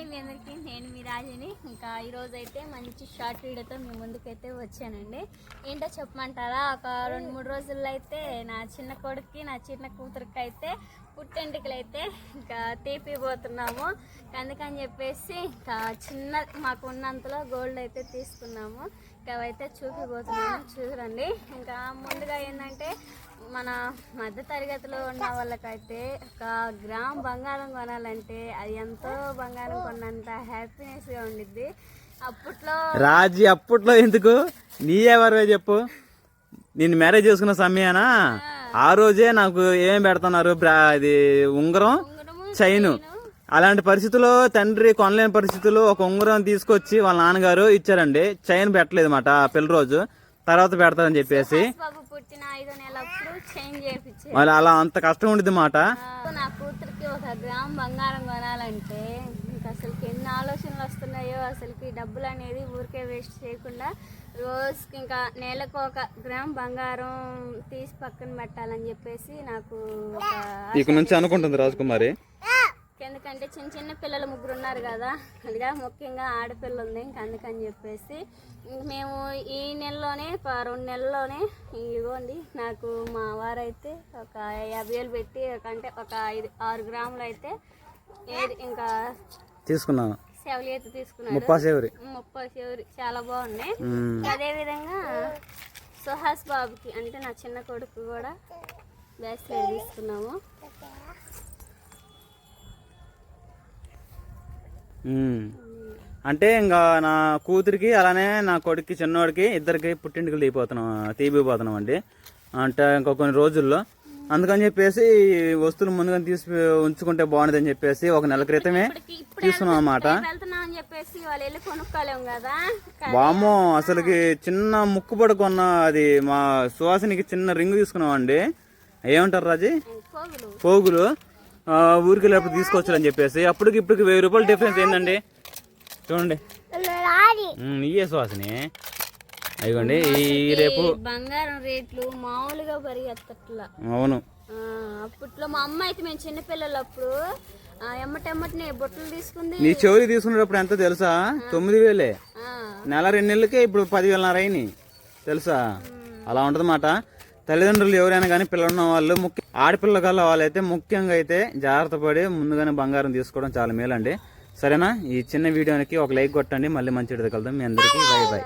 అండి మీ అందరికీ. నేను మీ రాజుని. ఇంకా ఈరోజు అయితే మంచి షార్ట్ వీడియోతో మీ ముందుకైతే వచ్చానండి. ఏంటో చెప్పమంటారా? ఒక రెండు మూడు రోజుల్లో అయితే నా చిన్న కొడుక్కి నా చిన్న కూతురికి అయితే పుట్టెంటికలు అయితే ఇంకా తీపిపోతున్నాము. అందుకని చెప్పేసి ఇంకా చిన్న మాకు ఉన్నంతలో గోల్డ్ అయితే తీసుకున్నాము. ఇంకా అవైతే చూపిపోతున్నాము. చూడండి. ఇంకా ముందుగా ఏంటంటే మన మధ్య తరగతిలో ఉన్న వాళ్ళకైతే ఒక గ్రామ్ బంగారం కొనాలంటే అది ఎంతో బంగారం కొన్నంత హ్యాపీనెస్గా ఉండిద్ది. అప్పట్లో రాజీ అప్పట్లో ఎందుకు? నీ ఎవరు చెప్పు. నేను మ్యారేజ్ చేసుకున్న సమయాన? ఆ రోజే నాకు ఏం పెడుతున్నారు? ఇది ఉంగరం చైను. అలాంటి పరిస్థితుల్లో తండ్రి కొనలేని పరిస్థితుల్లో ఒక ఉంగరం తీసుకొచ్చి వాళ్ళ నాన్నగారు ఇచ్చారండి. చైన్ పెట్టలేదు మాట పెళ్ళి రోజు తర్వాత పెడతారని చెప్పేసి. మళ్ళీ అలా అంత కష్టం ఉండిద్ది మాట నా కూతురికి ఒక గ్రామ్ బంగారం కొనాలంటే ఇంకా అసలుకి ఎన్ని ఆలోచనలు వస్తున్నాయో అసలుకి డబ్బులు అనేది ఊరికే వేస్ట్ చేయకుండా రోజుకి ఇంకా నెలకు ఒక గ్రామ్ బంగారం తీసి పక్కన పెట్టాలని చెప్పేసి నాకు ఒక ఇక నుంచి అనుకుంటుంది రాజకుమారి. ఎందుకంటే చిన్న చిన్న పిల్లలు ముగ్గురు ఉన్నారు కదా అదిగా ముఖ్యంగా ఆడపిల్ల ఉంది ఇంక అందుకని చెప్పేసి మేము ఈ నెలలోనే రెండు నెలల్లోనే ఇదిగోండి నాకు మా వారైతే ఒక యాభై వేలు పెట్టి ఒక అంటే ఒక ఐదు ఆరు గ్రాములు అయితే ఏది ఇంకా తీసుకున్నాను. సెవెలు అయితే తీసుకున్నాడు. ముప్పా సేవరి. ముప్పై చివరి చాలా బాగున్నాయి. ఉమ్. అదేవిధంగా సుహాస్ బాబుకి అంటే నా చిన్న కొడుకు కూడా బ్యాస్లెట్ తీసుకున్నాము. అంటే ఇంకా నా కూతురికి అలానే నా కొడుక్కి చిన్నోడికి ఇద్దరికి పుట్టింటికి తీపోతున్నాం తీపిపోతున్నాం అండి. అంటే ఇంకా కొన్ని రోజుల్లో అందుకని చెప్పేసి వస్తువులు ముందుగా తీసి ఉంచుకుంటే బాగుండదని చెప్పేసి ఒక నెల క్రితమే తీసుకున్నాం అన్నమాట. అని వామో అసలుకి చిన్న ముక్కుపడి కొన్న అది మా సువాసినికి చిన్న రింగ్ తీసుకున్నాం అండి ఏమంటారు రాజీ? పోగులు. ఊరికి వెళ్ళినప్పుడు తీసుకొచ్చారని చెప్పేసి. అప్పటికి ఇప్పటికి వెయ్యి రూపాయల డిఫరెన్స్ ఏంటండి చూడండి. ఇయ్యే సువాసిని. అయ్యండి ఈ రేపు బంగారం రేట్లు మామూలుగా పరిగెత్తట్లా. అవును. అప్పట్లో మా అమ్మ అయితే మేము చిన్నపిల్లలు అప్పుడు ఆ, ఎమ్మటెమ్మటిని బుట్టలు తీసుకుంది. నీ చెవులు తీసుకునేటప్పుడు ఎంత తెలుసా? తొమ్మిది వేలే. నెల రెండు నెలలకే ఇప్పుడు పదివేలన్నర అయినాయి. తెలుసా? అలా ఉంటదన్నమాట. తల్లిదండ్రులు ఎవరైనా కానీ పిల్లలు ఉన్న వాళ్ళు ముఖ్య ఆడపిల్ల కల్లా వాళ్ళైతే ముఖ్యంగా అయితే జాగ్రత్త పడి ముందుగానే బంగారం తీసుకోవడం చాలా మేలండి. సరేనా? ఈ చిన్న వీడియోకి ఒక లైక్ కొట్టండి. మళ్ళీ మంచి కలుద్దాం. మీ అందరికీ బై బాయ్